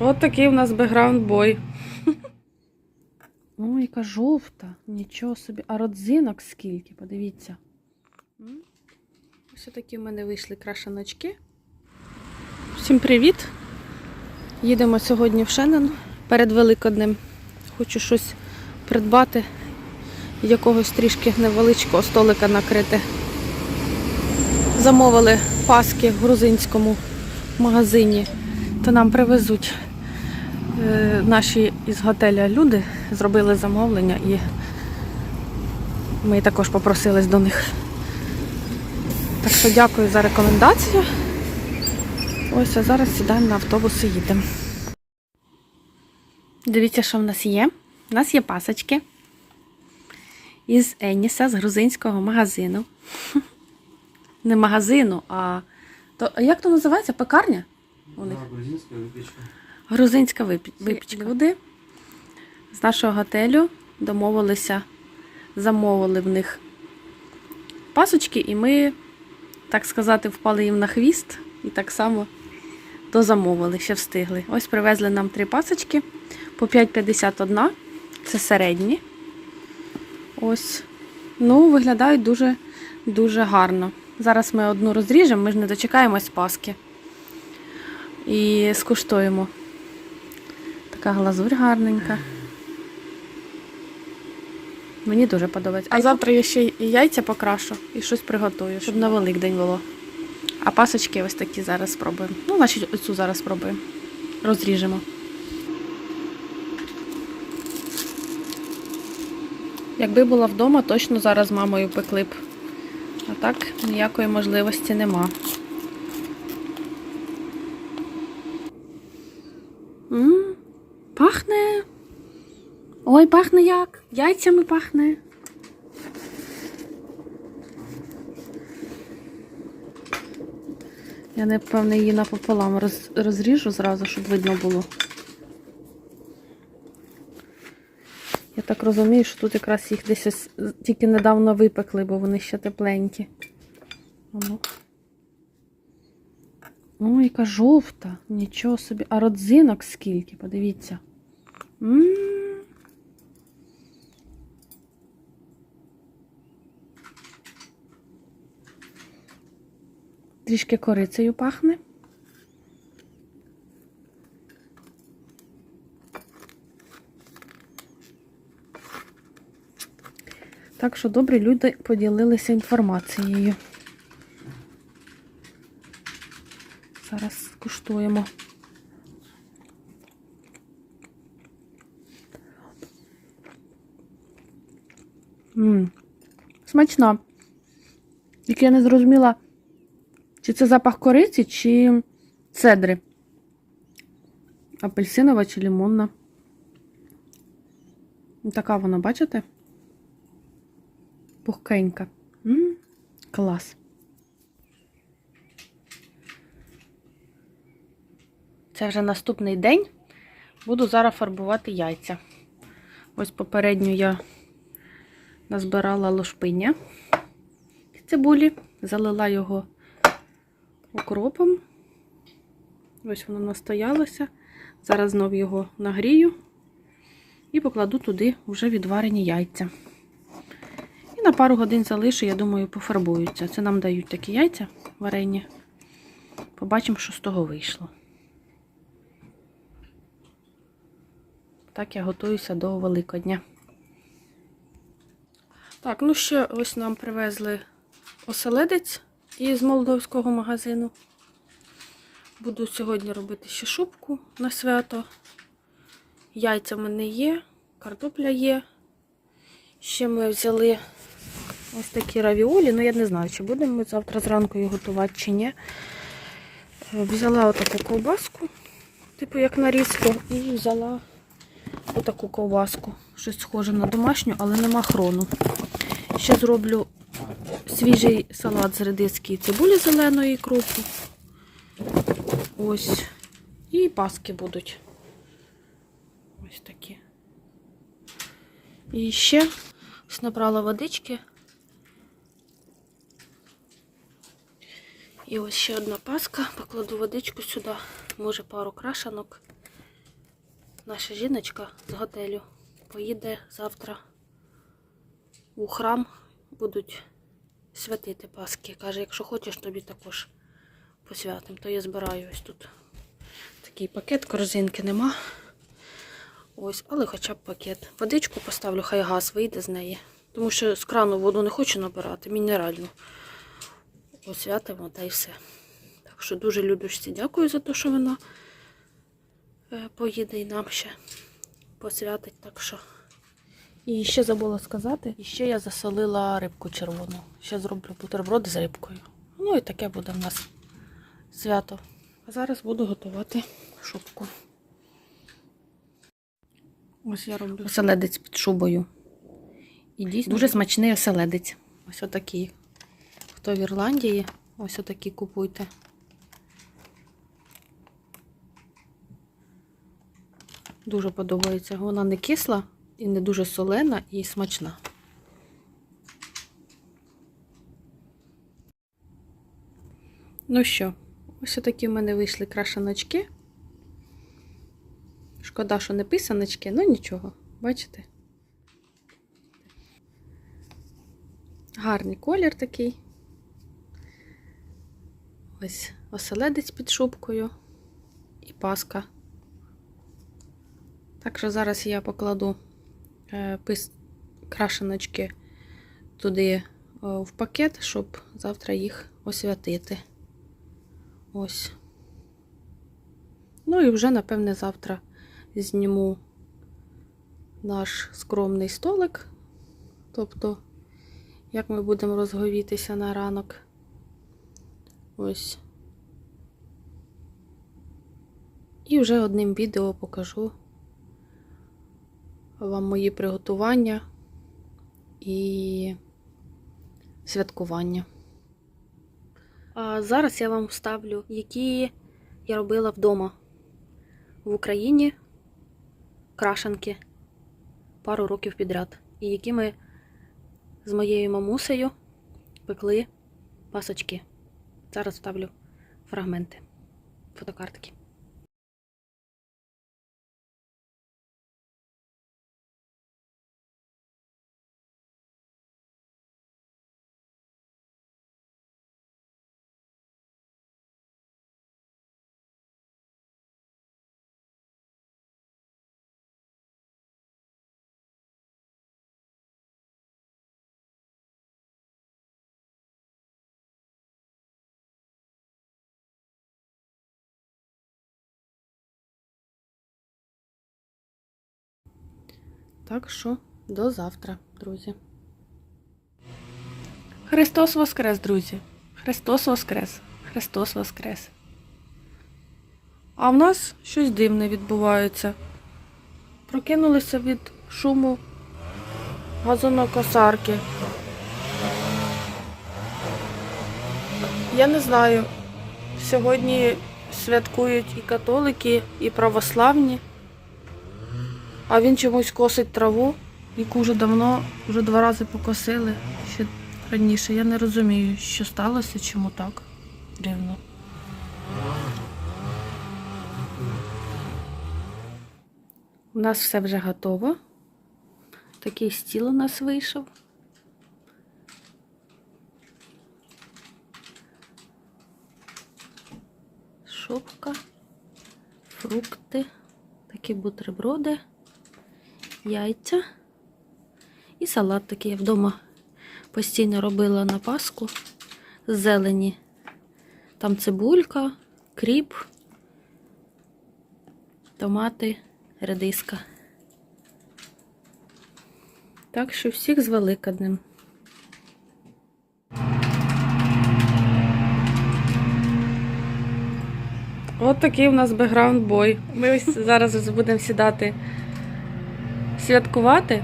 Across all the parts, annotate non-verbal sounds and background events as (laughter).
От такий у нас бекграунд бой. (laughs) Ой, яка жовта. Нічого собі. А родзинок скільки, подивіться. Ось такі в мене вийшли крашаночки. Всім привіт! Їдемо сьогодні в Шеннон перед Великоднем. Хочу щось придбати, якогось трішки невеличкого столика накрити. Замовили паски в грузинському магазині, то нам привезуть наші із готеля люди, зробили замовлення і ми також попросились до них. Так що дякую за рекомендацію. Ось, а зараз сідаємо на автобус і їдемо. Дивіться, що в нас є. У нас є пасочки із Еніса, з грузинського магазину. (laughs) Не магазину, а. То, як то називається? Пекарня? У грузинская выпечка. Грузинська випічка. Люди з нашого готелю домовилися, замовили в них пасочки, і ми, так сказати, впали їм на хвіст і так само дозамовили, ще встигли. Ось привезли нам три пасочки по 5,51. Це середні. Ось. Ну, виглядають дуже, дуже гарно. Зараз ми одну розріжемо, ми ж не дочекаємось паски. І скуштуємо. Така глазурь гарненька. Мені дуже подобається. А завтра я ще й яйця покрашу і щось приготую, щоб на Великдень було. А пасочки ось такі зараз спробуємо. Ну, значить, оцю зараз спробуємо. Розріжемо. Якби була вдома, точно зараз з мамою пекли б. А так ніякої можливості нема. М, Пахне. Ой, пахне як? Яйцями пахне. Я напевно її напополам роз, розріжу зразу, щоб видно було. Я так розумію, що тут якраз їх десь тільки недавно випекли, бо вони ще тепленькі. Ой, яка жовта. Нічого собі. А родзинок скільки, подивіться. м Трішки корицею пахне. Так що добрі люди поділилися інформацією. Зараз скуштуємо. Ммм, смачно. Тільки я не зрозуміла, чи це запах кориці, чи цедри. Апельсинова чи лимонна. Така вона, бачите? Пухкенька. М, клас. Це вже наступний день. Буду зараз фарбувати яйця. Ось попередньо я назбирала лошпиння цибулі, залила його укропом. Ось воно настоялося. Зараз знов його нагрію і покладу туди вже відварені яйця. І на пару годин залишу, я думаю, пофарбуються. Це нам дають такі яйця варені. Побачимо, що з того вийшло. Так я готуюся до Великодня. Так, ну ще ось нам привезли оселедець із молдовського магазину. Буду сьогодні робити ще шубку на свято. Яйця в мене є, картопля є. Ще ми взяли ось такі равіолі. Ну, я не знаю, чи будемо ми завтра зранку їх готувати, чи ні. Е, Взяла отаку ковбаску, типу як нарізку, і взяла отаку ковбаску. Щось схоже на домашню, але нема хрону. Ще зроблю свіжий салат з редиски і цибулі зеленої кропу. Ось. І паски будуть. Ось такі. І ще ось набрала водички. І ось ще одна паска. Покладу водичку сюди, може пару крашанок. наша жіночка з готелю поїде завтра у храм, будуть святити Пасхи. Каже, якщо хочеш, тобі також посвятим. То я збираю ось тут такий пакет, корзинки нема. Ось, але хоча б пакет. Водичку поставлю, хай газ вийде з неї. Тому що з крану воду не хочу набирати, мінеральну. Освятимо та й все. Так що дуже Людочці дякую за те, що вона е, поїде і нам ще посвятить. Так що. І ще забула сказати, і ще я засолила рибку червону. Ще зроблю бутерброди з рибкою. Ну і таке буде в нас свято. А зараз буду готувати шубку. Ось я роблю оселедець під шубою. І дійсно дуже смачний оселедець. Ось отакий. Хто в Ірландії, ось отакі купуйте. Дуже подобається. Вона не кисла і не дуже солена і смачна. Ну що, ось такі в мене вийшли крашаночки. Шкода, що не писаночки, ну нічого, бачите? Гарний колір такий. Ось оселедець під шубкою і паска. Так що зараз я покладу. Крашеночки туди е, в пакет, щоб завтра їх освятити. Ось. Ну і вже, напевне, завтра зніму наш скромний столик. Тобто, як ми будемо розговітися на ранок. Ось. І вже одним відео покажу вам мої приготування і святкування. А зараз я вам вставлю, які я робила вдома в Україні крашанки пару років підряд. І які ми з моєю мамусею пекли пасочки. Зараз вставлю фрагменти, фотокартки. Так що до завтра, друзі. Христос Воскрес, друзі! Христос Воскрес! Христос Воскрес! А в нас щось дивне відбувається. Прокинулися від шуму газонокосарки. Я не знаю. Сьогодні святкують і католики, і православні. А він чомусь косить траву, яку вже давно, вже два рази покосили ще раніше. Я не розумію, що сталося, чому так рівно. У нас все вже готово. Такий стіл у нас вийшов. Шопка, фрукти, такі бутерброди яйця і салат такий я вдома постійно робила на паску з зелені. Там цибулька, кріп, томати, редиска. Так що всіх з Великоднем. От такий у нас бекграунд бой. Ми ось зараз будемо сідати святкувати,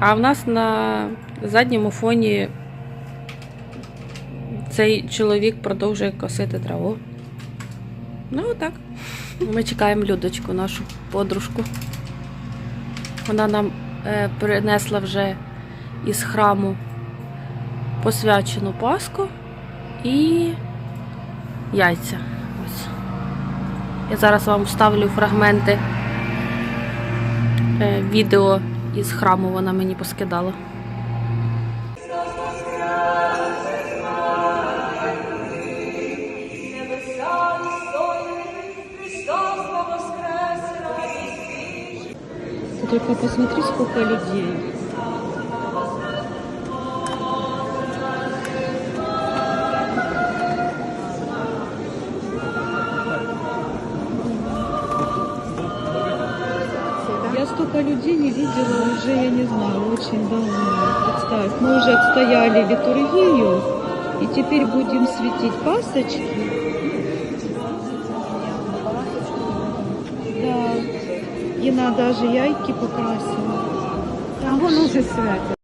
а в нас на задньому фоні цей чоловік продовжує косити траву. Ну, отак. Ми чекаємо Людочку, нашу подружку. Вона нам е, принесла вже із храму посвячену паску і яйця. Ось. Я зараз вам вставлю фрагменти відео із храму вона мені поскидала. Только посмотри, сколько людей. Видела уже, я не знаю, очень давно. Представь, мы уже отстояли литургию, и теперь будем светить пасочки. Да. И на даже яйки покрасила. А вон уже свято.